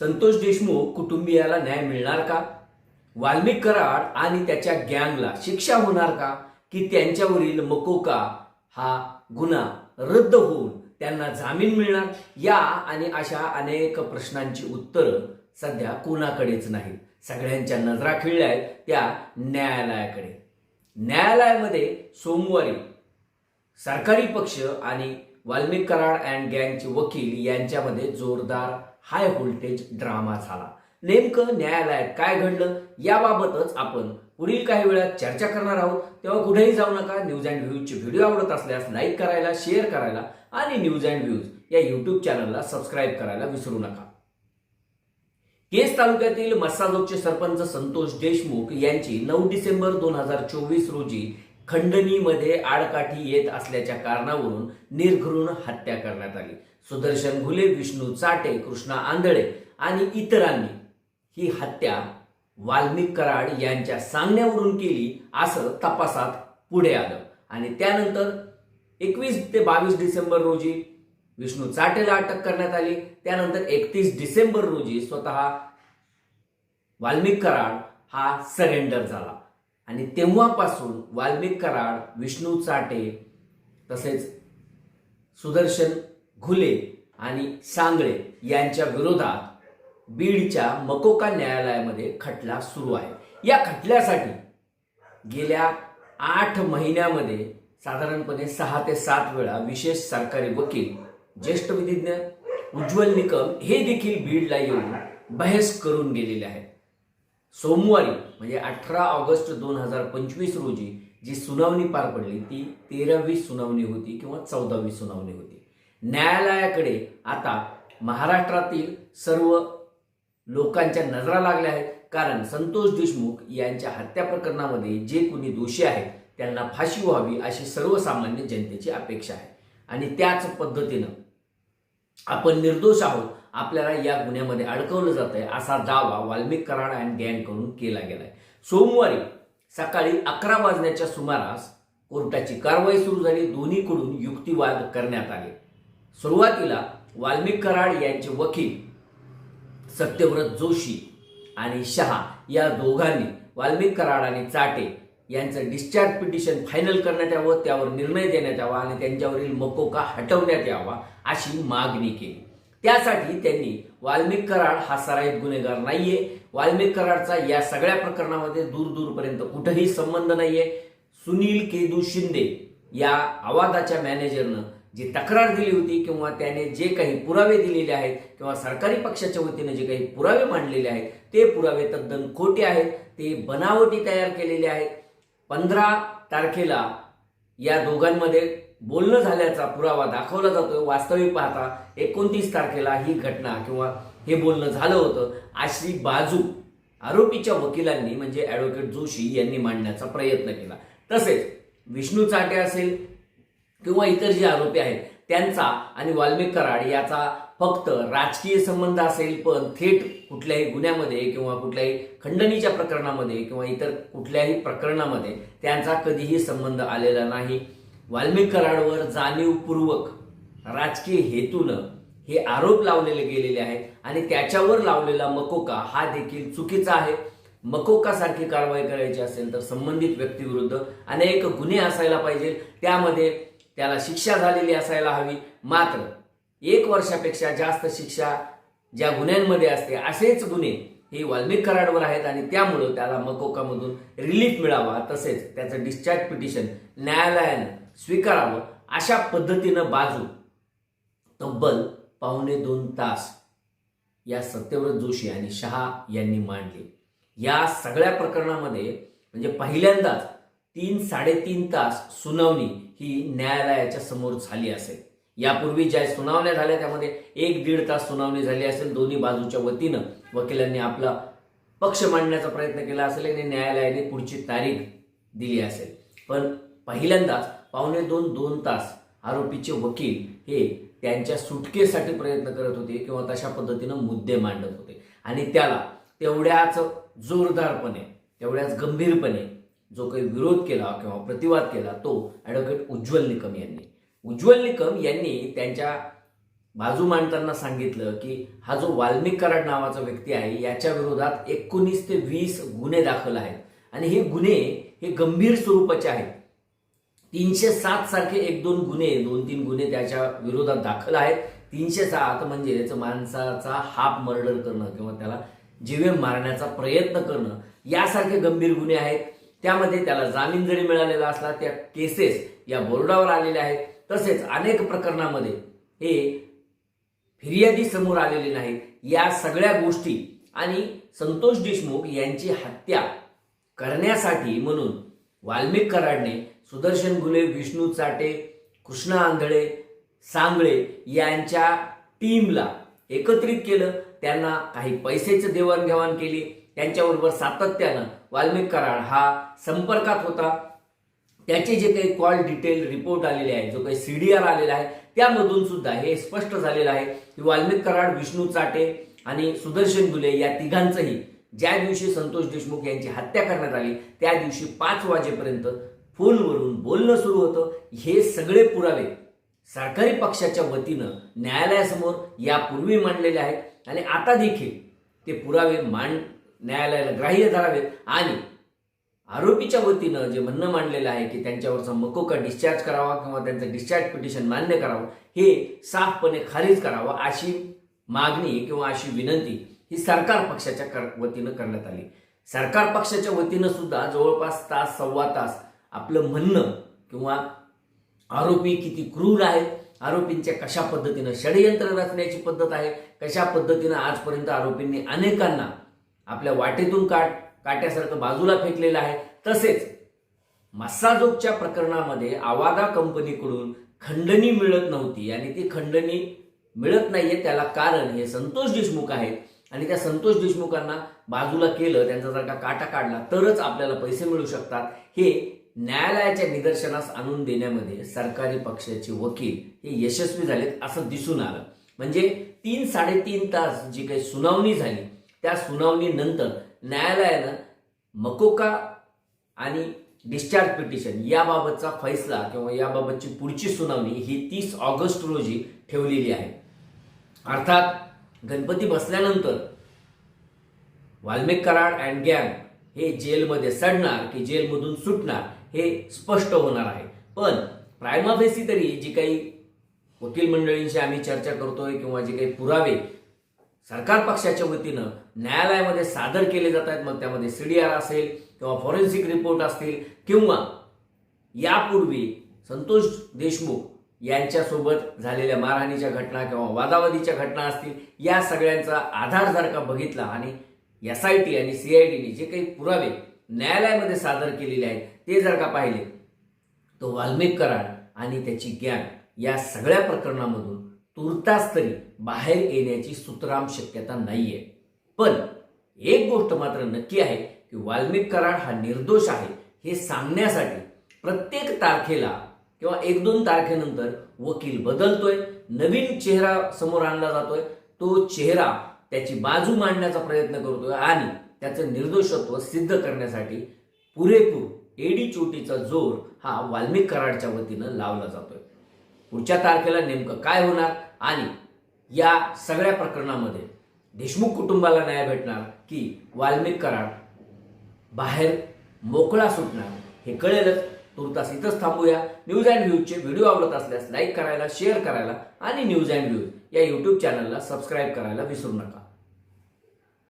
संतोष देशमुख कुटुंबियाला न्याय मिळणार का? वाल्मिक कराड आणि त्याच्या गँगला शिक्षा होणार का? की त्यांच्यावरील मकोका हा गुन्हा रद्द होऊन त्यांना जामीन मिळणार? या आणि अशा अनेक प्रश्नांची उत्तरं सध्या कोणाकडेच नाहीत. सगळ्यांच्या नजरा खिळल्या आहेत त्या न्यायालयाकडे. न्यायालयामध्ये सोमवारी सरकारी पक्ष आणि वाल्मिक कराड अँड गँगचे वकील यांच्यामध्ये जोरदार हाय व्होल्टेज ड्रामा झाला. नेमकं न्यायालयात काय घडलं याबाबतच आपण पुढील काही वेळात चर्चा करणार आहोत. तेव्हा कुठेही जाऊ नका न्यूज अँड व्ह्यूजचे व्हिडिओ आवडत असल्यास लाईक करायला शेअर करायला आणि न्यूज अँड व्ह्यूज या युट्यूब चॅनलला सबस्क्राईब करायला विसरू नका. केस तालुक्यातील मस्साजोगचे सरपंच संतोष देशमुख यांची नऊ डिसेंबर दोन हजार चोवीस रोजी खंडणीमध्ये आडकाठी येत असल्याच्या कारणावरून निर्घृण हत्या करण्यात आली. सुदर्शन घुले विष्णू चाटे कृष्णा आंधळे आणि इतरांनी ही हत्या वाल्मिक कराड यांच्या सांगण्यावरून केली असं तपासात पुढे आलं. आणि त्यानंतर एकवीस ते बावीस डिसेंबर रोजी विष्णू चाटेला अटक करण्यात आली. त्यानंतर एकतीस डिसेंबर रोजी स्वतः वाल्मिक कराड हा सरेंडर झाला. आणि तेव्हापासून वाल्मिक कराड विष्णू चाटे तसेच सुदर्शन घुले आणि सांगळे यांच्या विरोधात बीडच्या मकोका न्यायालयामध्ये खटला सुरू आहे. या खटल्यासाठी गेल्या आठ महिन्यामध्ये साधारणपणे सहा ते सात वेळा विशेष सरकारी वकील ज्येष्ठ विधिज्ञ उज्ज्वल निकम हे देखील बीडला येऊन बहस करून गेलेले आहेत. सोमवारी म्हणजे अठरा ऑगस्ट दोन हजार पंचवीस रोजी जी सुनावणी पार पडली ती तेरावी सुनावणी होती किंवा चौदावी सुनावणी होती. न्यायालयाकडे आता महाराष्ट्रातील सर्व लोकांच्या नजरा लागल्या आहेत. कारण संतोष देशमुख यांच्या हत्या प्रकरणामध्ये जे कोणी दोषी आहेत त्यांना फाशी व्हावी अशी सर्वसामान्य जनतेची अपेक्षा आहे. आणि त्याच पद्धतीनं आपण निर्दोष आहोत. आपल्याला या गुन्ह्यामध्ये अडकवलं जात आहे असा दावा वाल्मिक कराड अँड गँगकडून केला केला गेलाय. सोमवारी सकाळी अकरा वाजण्याच्या सुमारास कोर्टाची कारवाई सुरू झाली. दोन्हीकडून युक्तिवाद करण्यात आले. सुरुवातीला वाल्मिक कराड यांचे वकील सत्यव्रत जोशी आणि शहा या दोघांनी वाल्मिक कराड आणि चाटे यांचं डिस्चार्ज पिटिशन फायनल करण्यात यावं त्यावर निर्णय देण्यात यावा आणि त्यांच्यावरील मकोका हटवण्यात यावा अशी मागणी केली. त्यासाठी त्यांनी वाल्मिक कराड हा सराईत गुन्हेगार नाहीये. वाल्मिक कराडचा या सगळ्या प्रकरणामध्ये दूर दूरपर्यंत कुठेही संबंध नाहीये. सुनील केदू शिंदे या आवाजाच्या मॅनेजरनं जी तक्रार दिली होती किंवा त्याने जे काही पुरावे दिलेले आहेत किंवा सरकारी पक्षाच्या वतीने जे काही पुरावे मांडलेले आहेत ते पुरावे तद्दन खोटे आहेत. ते बनावटी तयार केलेले आहेत. पंधरा तारखेला या दोघांमध्ये बोलणं झाल्याचा पुरावा दाखवला जातोय. वास्तविक पाहता एकोणतीस तारखेला ही घटना किंवा हे बोलणं झालं होतं. अशी बाजू आरोपीच्या वकिलांनी म्हणजे ॲडव्होकेट जोशी यांनी मांडण्याचा प्रयत्न केला. तसेच विष्णू चाटे असेल किंवा इतर जे आरोपी आहेत त्यांचा आणि वाल्मिक कराड याचा फक्त राजकीय संबंध असेल पण थेट कुठल्याही गुन्ह्यामध्ये किंवा कुठल्याही खंडणीच्या प्रकरणामध्ये किंवा इतर कुठल्याही प्रकरणामध्ये त्यांचा कधीही संबंध आलेला नाही. वाल्मिक कराडवर जाणीवपूर्वक राजकीय हेतूनं हे आरोप लावलेले गेलेले आहेत आणि त्याच्यावर लावलेला मकोका हा देखील चुकीचा आहे. मकोकासारखी कारवाई करायची असेल तर संबंधित व्यक्तीविरुद्ध अनेक गुन्हे असायला पाहिजे त्यामध्ये त्याला शिक्षा झालेली असायला हवी. मात्र एक वर्षापेक्षा जास्त शिक्षा ज्या गुन्ह्यांमध्ये असते असेच गुन्हे हे वाल्मिक कराडवर आहेत आणि त्यामुळं त्याला मकोकामधून रिलीफ मिळावा. तसेच त्याचं डिस्चार्ज पिटिशन न्यायालयानं स्वीकारावं अशा पद्धतीनं बाजू तब्बल पावणे दोन तास या सत्यव्रत जोशी आणि शहा यांनी मांडले. या सगळ्या प्रकरणामध्ये म्हणजे पहिल्यांदाच तीन साडेतीन तास सुनावणी ही न्यायालयाच्या समोर झाली असेल. यापूर्वी ज्या सुनावण्या झाल्या त्यामध्ये एक दीड तास सुनावणी झाली असेल दोन्ही बाजूच्या वतीनं वकिलांनी आपला पक्ष मांडण्याचा प्रयत्न केला असेल आणि न्यायालयाने पुढची तारीख दिली असेल. पण पहिल्यांदाच पावणे दोन दोन तास आरोपीचे वकील हे त्यांच्या सुटकेसाठी प्रयत्न करत होते किंवा तशा पद्धतीनं मुद्दे मांडत होते. आणि त्याला तेवढ्याच जोरदारपणे तेवढ्याच गंभीरपणे जो काही विरोध केला किंवा प्रतिवाद केला तो ॲडव्होकेट उज्ज्वल निकम यांनी. उज्ज्वल निकम यांनी त्यांच्या बाजू मांडताना सांगितलं की हा जो वाल्मिक कराड नावाचा व्यक्ती आहे याच्या विरोधात एकोणीस ते वीस गुन्हे दाखल आहेत. आणि हे गुन्हे हे गंभीर स्वरूपाचे आहेत. तीनशे सात सारखे एक दोन गुन्हे दोन तीन गुन्हे त्याच्या विरोधात दाखल आहेत. तीनशे सात म्हणजे त्याचं माणसाचा हाफ मर्डर करणं किंवा त्याला जीवे मारण्याचा प्रयत्न करणं यासारखे गंभीर गुन्हे आहेत. त्यामध्ये त्याला जामीन जरी मिळालेला असला त्या केसेस या बोर्डावर आलेल्या आहेत. तसेच अनेक प्रकरणामध्ये हे फिर्यादी समोर आलेले नाहीत. या सगळ्या गोष्टी आणि संतोष देशमुख यांची हत्या करण्यासाठी म्हणून वाल्मिक कराडने सुदर्शन गुले विष्णू चाटे कृष्णा आंधळे सांगळे यांच्या टीमला एकत्रित केलं. त्यांना काही पैशाचं देवाणघेवाण केली. त्यांच्याबरोबर सातत्यानं वाल्मिक कराड हा संपर्कात होता. त्याचे जे काही कॉल डिटेल रिपोर्ट आलेले आहे जो काही सीडीआर आलेला आहे त्यामधून सुद्धा हे स्पष्ट झालेलं आहे की वाल्मिक कराड विष्णू चाटे आणि सुदर्शन दुले या तिघांचंही ज्या दिवशी संतोष देशमुख यांची हत्या करण्यात आली त्या दिवशी पाच वाजेपर्यंत फोनवरून बोलणं सुरू होतं. हे सगळे पुरावे सरकारी पक्षाच्या वतीनं न्यायालयासमोर यापूर्वी मांडलेले आहेत. आणि आता देखील ते पुरावे मांड न्यायालयाला ग्राह्य धरावेत आणि आरोपीच्या वतीनं जे म्हणणं मांडलेलं आहे की त्यांच्यावरचा मकोका डिस्चार्ज करावा किंवा त्यांचं डिस्चार्ज पिटिशन मान्य करावं हे साफपणे खारिज करावं अशी मागणी किंवा अशी विनंती ही सरकार पक्षाच्या कर- वतीनं करण्यात आली. सरकार पक्षाच्या वतीनं सुद्धा जवळपास तास सव्वा तास आपलं म्हणणं किंवा आरोपी किती क्रूर आहेत आरोपींच्या कशा पद्धतीनं षडयंत्र रचण्याची पद्धत आहे कशा पद्धतीनं आजपर्यंत आरोपींनी अनेकांना आपल्या वाटेतून काट काट्यासारखं बाजूला फेकलेलं आहे. तसेच मस्साजोगच्या प्रकरणामध्ये आवागा कंपनीकडून खंडणी मिळत नव्हती. आणि ती खंडणी मिळत नाहीये त्याला कारण हे संतोष देशमुख आहेत. आणि त्या संतोष देशमुखांना बाजूला केलं त्यांचा जर का काटा काढला तरच आपल्याला पैसे मिळू शकतात. हे न्यायालयाच्या निदर्शनास आणून देण्यामध्ये सरकारी पक्षाचे वकील हे यशस्वी झालेत असं दिसून आलं. म्हणजे तीन साडेतीन तास जी काही सुनावणी झाली त्या सुनावणीनंतर न्यायालयानं मकोका आणि डिस्चार्ज पिटिशन याबाबतचा फैसला किंवा याबाबतची पुढची सुनावणी ही तीस ऑगस्ट रोजी ठेवलेली आहे. अर्थात गणपती बसल्यानंतर वाल्मिक कराड अँड गॅंग हे जेलमध्ये सडणार की जेलमधून सुटणार हे स्पष्ट होणार आहे. पण प्रायमाफेसी तरी जी काही वकील मंडळींशी आम्ही चर्चा करतोय किंवा जे काही पुरावे सरकार पक्षाच्या वतीनं न्यायालयामध्ये सादर केले जात आहेत. मग त्यामध्ये सी डी आर असेल किंवा फॉरेन्सिक रिपोर्ट असतील किंवा यापूर्वी संतोष देशमुख यांच्यासोबत झालेल्या मारहाणीच्या घटना किंवा वादावादीच्या घटना असतील या सगळ्यांचा आधार जर का बघितला आणि एस आय टी आणि सी आय टीने जे काही पुरावे न्यायालयामध्ये सादर केलेले आहेत ते जर का पाहिले तो वाल्मिक कराड आणि त्याची गॅंग या सगळ्या प्रकरणामधून तुर्तास तरी बाहेर येण्याची सुतराम शक्यता नाहीये. पण एक गोष्ट मात्र नक्की आहे की वाल्मिक कराड हा निर्दोष आहे हे सांगण्यासाठी प्रत्येक तारखेला किंवा एक दोन तारखेनंतर वकील बदलतोय नवीन चेहरा समोर आणला जातोय तो चेहरा त्याची बाजू मांडण्याचा प्रयत्न करतोय आणि त्याचं निर्दोषत्व सिद्ध करण्यासाठी पुरेपूर एडी चोटीचा जोर हा वाल्मिक कराडच्या वतीनं लावला जातोय. पुढच्या तारखेला नेमकं काय होणार आणि या सगळ्या प्रकरणामध्ये देशमुख कुटुंबाला न्याय भेटणार की वाल्मिक कराड बाहेर मोकळा सुटणार हे कळेलच. तुर्तास इथंच थांबूया. न्यूज अँड व्ह्यूजचे व्हिडिओ आवडत असल्यास लाईक करायला शेअर करायला आणि न्यूज अँड व्ह्यूज या यूट्यूब चॅनलला सबस्क्राईब करायला विसरू नका.